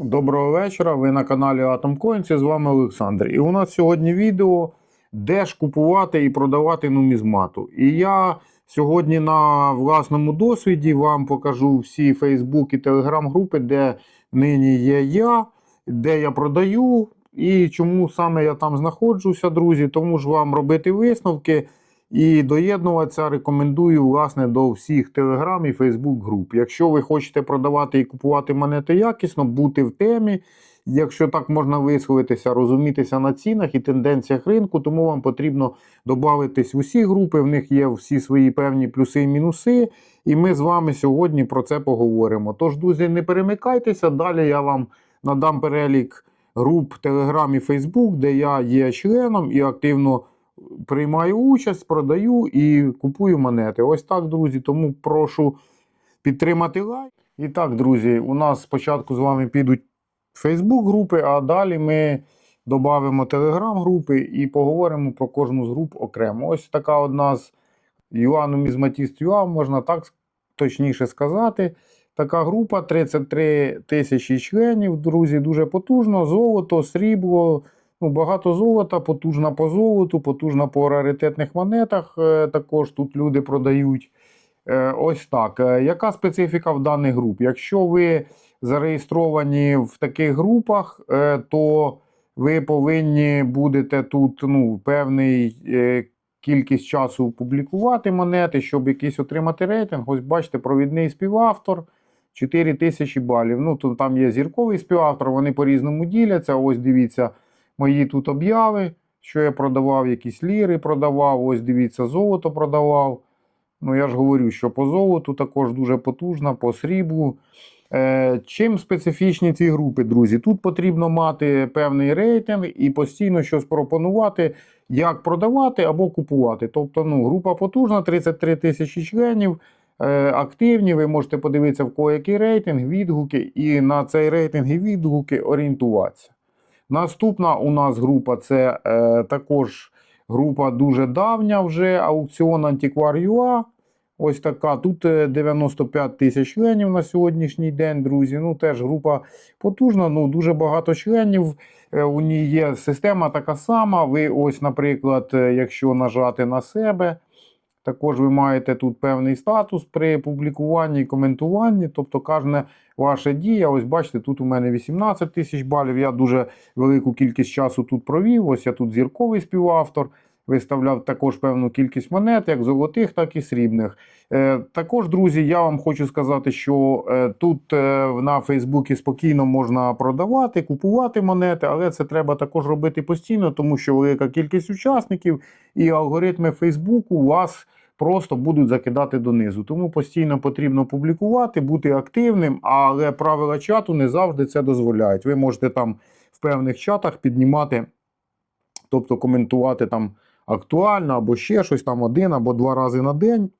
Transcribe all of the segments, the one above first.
Доброго вечора. Ви на каналі Coins, і з вами Олександр. І у нас сьогодні відео, де ж купувати і продавати нумізмату. І я сьогодні на власному досвіді вам покажу всі Facebook і Telegram групи, де нині є я, де я продаю. І чому саме я там знаходжуся, друзі, тому ж вам робити висновки і доєднуватися рекомендую власне до всіх Telegram і Facebook груп. Якщо ви хочете продавати і купувати монети якісно, бути в темі, якщо так можна висловитися, розумітися на цінах і тенденціях ринку, тому вам потрібно додатись в усі групи. В них є всі свої певні плюси і мінуси. І ми з вами сьогодні про це поговоримо. Тож, друзі, не перемикайтеся. Далі я вам надам перелік груп Telegram і Facebook, де я є членом і активно приймаю участь, продаю і купую монети. Ось так, друзі. Тому прошу підтримати лайк. І так, друзі, у нас спочатку з вами підуть Facebook групи, а далі ми додамо Telegram групи і поговоримо про кожну з груп окремо. Ось така одна з Юанумізматіст ЮА, можна так точніше сказати. Така група 33 тисячі членів, друзі, дуже потужно. Золото, срібло, ну, багато золота, потужна по золоту, потужна по раритетних монетах. е, Також тут люди продають. Е, Ось так. Е, Яка специфіка в даних груп? Якщо ви зареєстровані в таких групах, то ви повинні будете тут ну, певний кількість часу публікувати монети, щоб якийсь отримати рейтинг. Ось бачите, провідний співавтор. 4 тисячі балів. Ну, там є зірковий співавтор, вони по-різному діляться. Ось дивіться, мої тут обяви, що я продавав, якісь ліри продавав. Ось дивіться, золото продавав. Ну, я ж говорю, що по золоту також дуже потужна, по сріблу. Е, чим специфічні ці групи, друзі? Тут потрібно мати певний рейтинг і постійно щось пропонувати, як продавати або купувати. Тобто, ну, група потужна, 33 тисячі членів е, активні. Ви можете подивитися, в кого який рейтинг, відгуки, і на цей рейтинг і відгуки орієнтуватися. Наступна у нас група це е, також група дуже давня вже аукціон Антиквар.ua. Ось така. Тут е, 95 тисяч членів на сьогоднішній день, друзі. Ну, теж група потужна, ну дуже багато членів. Е, У ній є система така сама. Ви ось, наприклад, е, якщо нажати на себе, також ви маєте тут певний статус при публікуванні і коментуванні. Тобто кожна ваша дія, ось бачите, тут у мене 18 тисяч балів. Я дуже велику кількість часу тут провів. Ось я тут зірковий співавтор. Виставляв також певну кількість монет, як золотих, так і срібних. Е, також, друзі, я вам хочу сказати, що е, тут е, на Фейсбуці спокійно можна продавати, купувати монети, але це треба також робити постійно, тому що велика кількість учасників і алгоритми Фейсбуку вас просто будуть закидати донизу. Тому постійно потрібно публікувати, бути активним, але правила чату не завжди це дозволяють. Ви можете там в певних чатах піднімати, тобто коментувати там актуально або ще щось там один або два рази на день.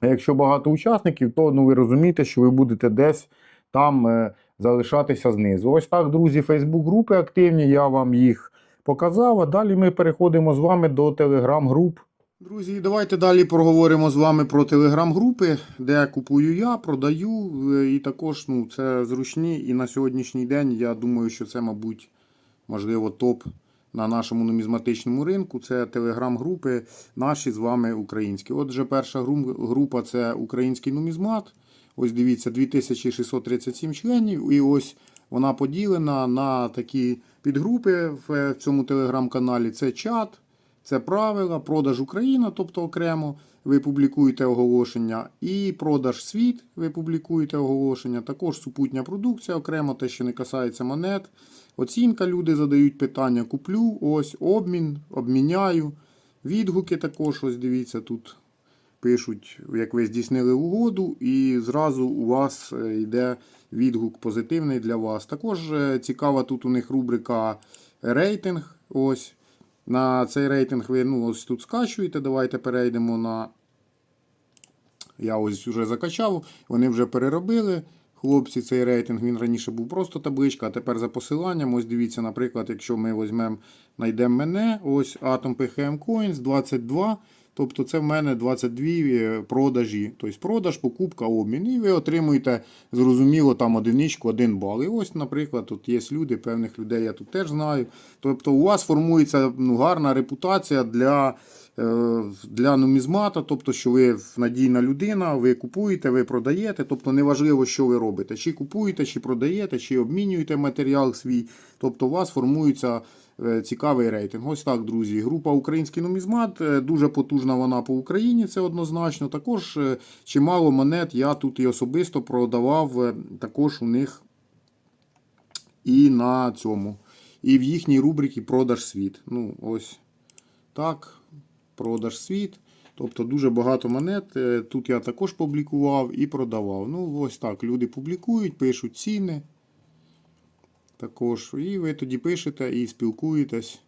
А якщо багато учасників, то ну, ви розумієте, що ви будете десь там е, залишатися знизу. Ось так, друзі, Фейсбук-групи активні, я вам їх показав. А далі ми переходимо з вами до телеграм-груп. Друзі, давайте далі поговоримо з вами про телеграм-групи, де купую я, продаю. е, І також ну, це зручні. І на сьогоднішній день я думаю, що це, мабуть, можливо, топ на нашому нумізматичному ринку. Це телеграм-групи наші з вами українські. Отже, перша група це український нумізмат. Ось дивіться, 2637 членів. І ось вона поділена на такі підгрупи в цьому телеграм-каналі. Це чат. Це правила, продаж Україна, тобто окремо ви публікуєте оголошення, і продаж світ, ви публікуєте оголошення, також супутня продукція окремо, те, що не касається монет. Оцінка, люди задають питання, куплю, ось обмін, обміняю. Відгуки також, ось дивіться, тут пишуть, як ви здійснили угоду, і зразу у вас е, йде відгук позитивний для вас. Також е, цікава тут у них рубрика рейтинг. Ось. На цей рейтинг ви ну, ось тут скачуєте. Давайте перейдемо на. Я ось вже закачав, вони вже переробили. Хлопці, цей рейтинг він раніше був просто табличка, а тепер за посиланням. Ось дивіться, наприклад, якщо ми візьмемо, знайдемо мене, ось Atom PHM Coins 22 Тобто це в мене 22 продажі. Тобто продаж, покупка, обмін. І ви отримуєте, зрозуміло, там одиничку, один бал. І ось, наприклад, тут є люди, певних людей я тут теж знаю. Тобто у вас формується ну, гарна репутація для. е, Для нумізмата, тобто, що ви надійна людина, ви купуєте, ви продаєте, тобто неважливо, що ви робите, чи купуєте, чи продаєте, чи обмінюєте матеріал свій. Тобто у вас формується е, цікавий рейтинг. Ось так, друзі. Група Український нумізмат е, дуже потужна вона по Україні, це однозначно. Також е, чимало монет я тут і особисто продавав е, також у них і на цьому. І в їхній рубриці Продаж світ. Ну, ось так. Продаж світ. Тобто дуже багато монет. е, Тут я також публікував і продавав. Ну, ось так. Люди публікують, пишуть ціни. Також. І ви тоді пишете і спілкуєтесь.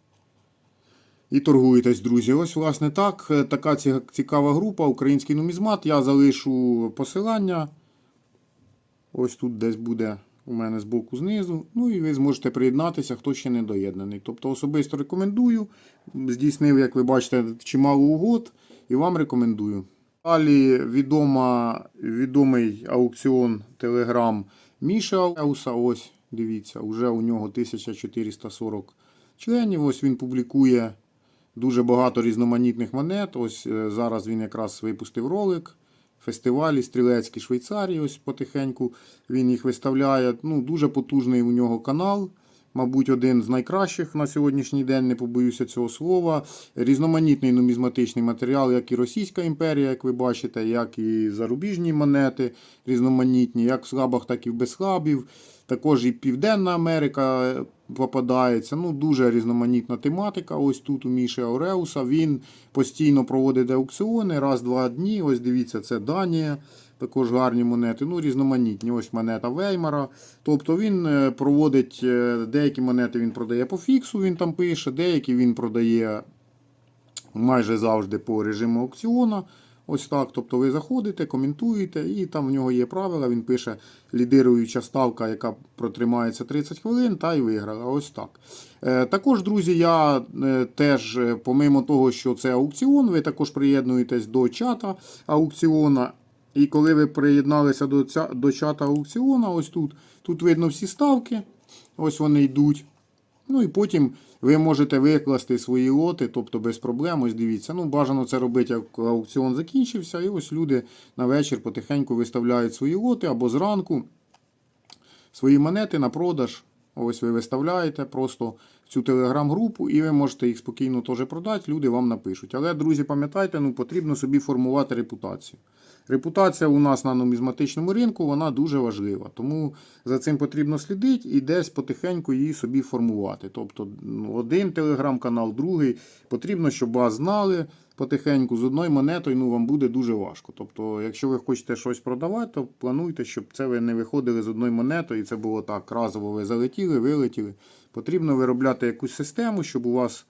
І торгуєтесь, друзі. Ось, власне, так. Е, Така цікава група, український нумізмат. Я залишу посилання. Ось тут десь буде у мене збоку знизу. Ну і ви зможете приєднатися, хто ще не доєднаний. Тобто особисто рекомендую. Здійснив, як ви бачите, чимало угод і вам рекомендую. Далі відома, відомий аукціон Telegram Міша. Ось, дивіться, вже у нього 1440 членів. Ось він публікує дуже багато різноманітних монет. Ось е, зараз він якраз випустив ролик. Фестивалі стрілецькі Швейцарії, ось потихеньку він їх виставляє. Ну, дуже потужний у нього канал. Мабуть, один з найкращих на сьогоднішній день, не побоюся цього слова. Різноманітний нумізматичний матеріал, як і Російська імперія, як ви бачите, як і зарубіжні монети різноманітні, як в слабах, так і в безслабів. Також і Південна Америка е, попадається. Ну, дуже різноманітна тематика. Ось тут у Міші Ауреуса. Він постійно проводить аукціони раз-два дні. Ось дивіться, це Данія. Також гарні монети, ну різноманітні. Ось монета Веймара. Тобто він е, проводить е, деякі монети він продає по фіксу, він там пише, деякі він продає майже завжди по режиму аукціона. Ось так. Тобто ви заходите, коментуєте, і там в нього є правила. Він пише лідируюча ставка, яка протримається 30 хвилин, та й виграла. Ось так. Е, Також, друзі, я е, теж, е, помимо того, що це аукціон, ви також приєднуєтесь до чата аукціона. І коли ви приєдналися до, ця, до чата аукціона, ось тут, тут видно всі ставки. Ось вони йдуть. Ну і потім ви можете викласти свої лоти, тобто без проблем. Ось дивіться. Ну, бажано це робити, як аукціон закінчився. І ось люди на вечір потихеньку виставляють свої лоти або зранку свої монети на продаж. Ось ви виставляєте просто в цю телеграм-групу, і ви можете їх спокійно теж продати, люди вам напишуть. Але, друзі, пам'ятайте, ну потрібно собі формувати репутацію. Репутація у нас на нумізматичному ринку вона дуже важлива. Тому за цим потрібно слідити і десь потихеньку її собі формувати. Тобто ну, один телеграм-канал, другий. Потрібно, щоб вас знали потихеньку з одною монетою, ну вам буде дуже важко. Тобто, якщо ви хочете щось продавати, то плануйте, щоб це ви не виходили з одною монетою, і це було так. Разово ви залетіли, вилетіли. Потрібно виробляти якусь систему, щоб у вас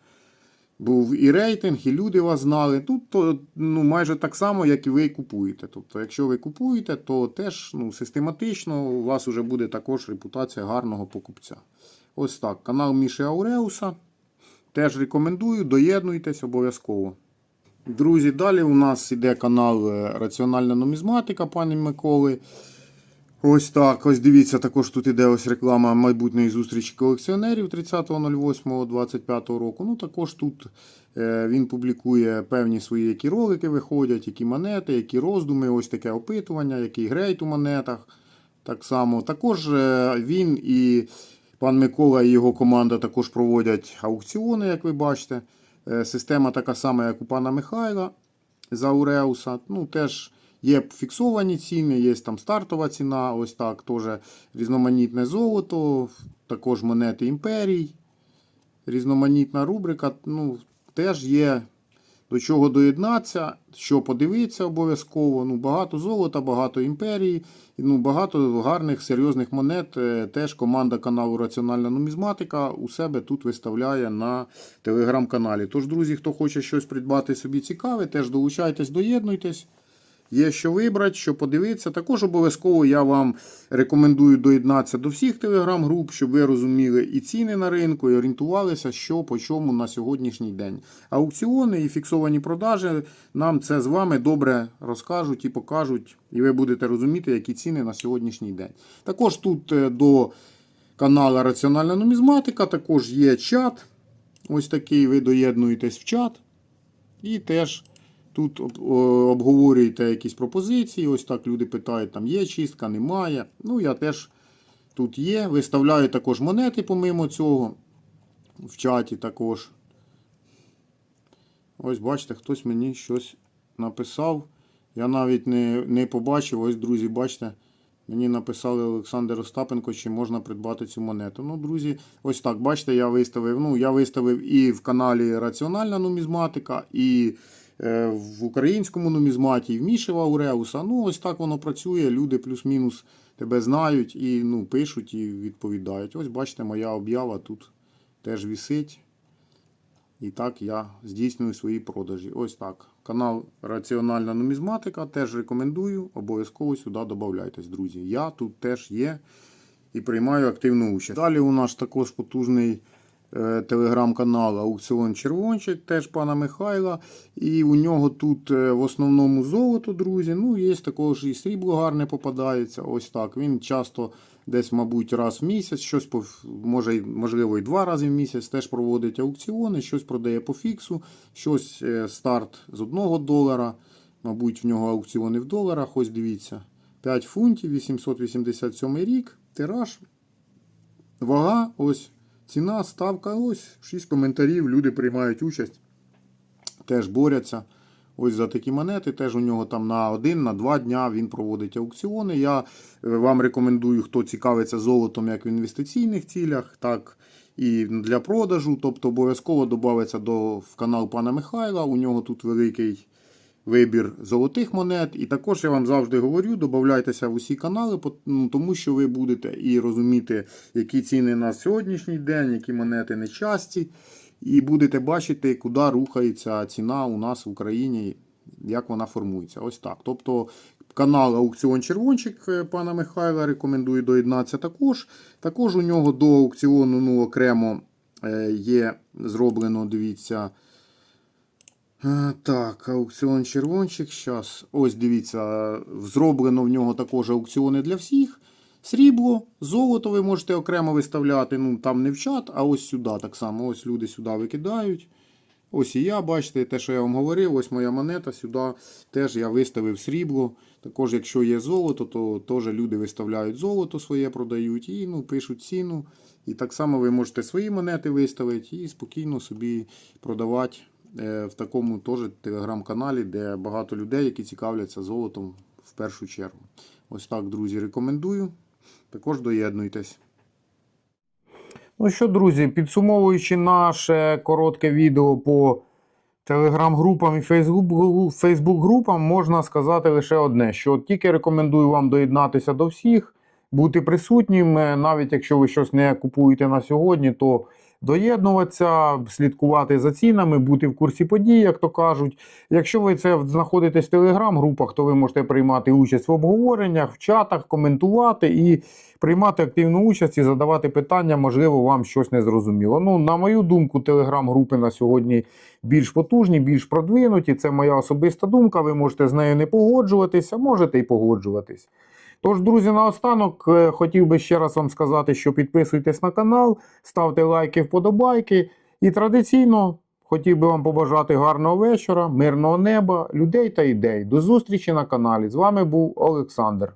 був і рейтинг, і люди вас знали. Тут то, ну, майже так само, як і ви купуєте. Тобто, якщо ви купуєте, то теж ну, систематично у вас вже буде також репутація гарного покупця. Ось так. Канал Міші Ауреуса. Теж рекомендую, доєднуйтесь обов'язково. Друзі, далі у нас іде канал е, Раціональна нумізматика пані Миколи. Ось так. Ось дивіться, також тут іде ось реклама майбутньої зустрічі колекціонерів 30.08.25 року. Ну, також тут е, він публікує певні свої які ролики виходять, які монети, які роздуми, ось таке опитування, який грейт у монетах. Так само. Також е, він і пан Микола і його команда також проводять аукціони, як ви бачите. Е, Система така сама, як у пана Михайла за Уреуса. Ну, теж є фіксовані ціни, є там стартова ціна, ось так, теж різноманітне золото, також монети імперій, різноманітна рубрика. Ну, теж є до чого доєднатися, що подивитися обов'язково. Ну, багато золота, багато імперії, ну, багато гарних серйозних монет. Е, Теж команда каналу Раціональна нумізматика у себе тут виставляє на телеграм-каналі. Тож, друзі, хто хоче щось придбати собі цікаве, теж долучайтесь, доєднуйтесь. Є що вибрати, що подивитися. Також обов'язково я вам рекомендую доєднатися до всіх телеграм-груп, щоб ви розуміли і ціни на ринку, і орієнтувалися, що по чому на сьогоднішній день. Аукціони і фіксовані продажі нам це з вами добре розкажуть і покажуть, і ви будете розуміти, які ціни на сьогоднішній день. Також тут е, до каналу Раціональна нумізматика також є чат. Ось такий, ви доєднуєтесь в чат. І теж тут обговорюєте якісь пропозиції. Ось так люди питають, там є чистка, немає. Ну, я теж тут є. Виставляю також монети помимо цього. В чаті також. Ось бачите, хтось мені щось написав. Я навіть не, не побачив. Ось, друзі, бачите. Мені написали Олександр Остапенко, чи можна придбати цю монету. Ну, друзі, ось так, бачите, я виставив. Ну, я виставив і в каналі Раціональна нумізматика, і в українському нумізматі, і в Мішева Уреуса. Ну, ось так воно працює. Люди плюс-мінус тебе знають і ну, пишуть і відповідають. Ось бачите, моя об'ява тут теж вісить. І так я здійснюю свої продажі. Ось так. Канал Раціональна нумізматика теж рекомендую. Обов'язково сюди додавайтесь, друзі. Я тут теж є і приймаю активну участь. Далі у нас також потужний е, телеграм-канал Аукціон Червончик, теж пана Михайла. І у нього тут е, в основному золото, друзі. Ну, є також і срібло гарне попадається. Ось так. Він часто десь, мабуть, раз в місяць, щось може, можливо, і два рази в місяць теж проводить аукціони, щось продає по фіксу, щось е, старт з 1 долара. Мабуть, в нього аукціони в доларах. Ось дивіться. 5 фунтів, 887 рік, тираж. Вага, ось ціна, ставка, ось 6 коментарів. Люди приймають участь, теж борються. Ось за такі монети. Теж у нього там на один, на два дня він проводить аукціони. Я е, вам рекомендую, хто цікавиться золотом як в інвестиційних цілях, так і для продажу. Тобто обов'язково додається до в канал пана Михайла. У нього тут великий вибір золотих монет. І також я вам завжди говорю, додавайтеся в усі канали, ну, тому що ви будете і розуміти, які ціни на сьогоднішній день, які монети нечасті. І будете бачити, куди рухається ціна у нас в Україні, як вона формується. Ось так. Тобто канал Аукціон Червончик пана Михайла рекомендую доєднатися також. Також у нього до аукціону ну, окремо е, є зроблено, дивіться. Е, Так, аукціон червончик. Щас. Ось дивіться, зроблено в нього також аукціони для всіх. Срібло, золото ви можете окремо виставляти. Ну там не в чат, а ось сюди так само. Ось люди сюди викидають. Ось і я, бачите, те, що я вам говорив, ось моя монета, сюди теж я виставив срібло. Також, якщо є золото, то теж люди виставляють золото своє, продають і ну, пишуть ціну. І так само ви можете свої монети виставити і спокійно собі продавати в такому теж телеграм-каналі, де багато людей, які цікавляться золотом в першу чергу. Ось так, друзі, рекомендую. Також доєднуйтесь. Ну що, друзі, підсумовуючи наше коротке відео по телеграм-групам і фейсбук- фейсбук-групам, можна сказати лише одне: що тільки рекомендую вам доєднатися до всіх, бути присутнім, е, навіть якщо ви щось не купуєте на сьогодні, то доєднуватися, слідкувати за цінами, бути в курсі подій, як то кажуть. Якщо ви це знаходитесь в телеграм-групах, то ви можете приймати участь в обговореннях, в чатах, коментувати і приймати активну участь і задавати питання, можливо, вам щось не зрозуміло. Ну, на мою думку, телеграм-групи на сьогодні більш потужні, більш продвинуті. Це моя особиста думка. Ви можете з нею не погоджуватися, можете і погоджуватись. Тож, друзі, наостанок е, хотів би ще раз вам сказати, що підписуйтесь на канал, ставте лайки, вподобайки. І традиційно хотів би вам побажати гарного вечора, мирного неба, людей та ідей. До зустрічі на каналі. З вами був Олександр.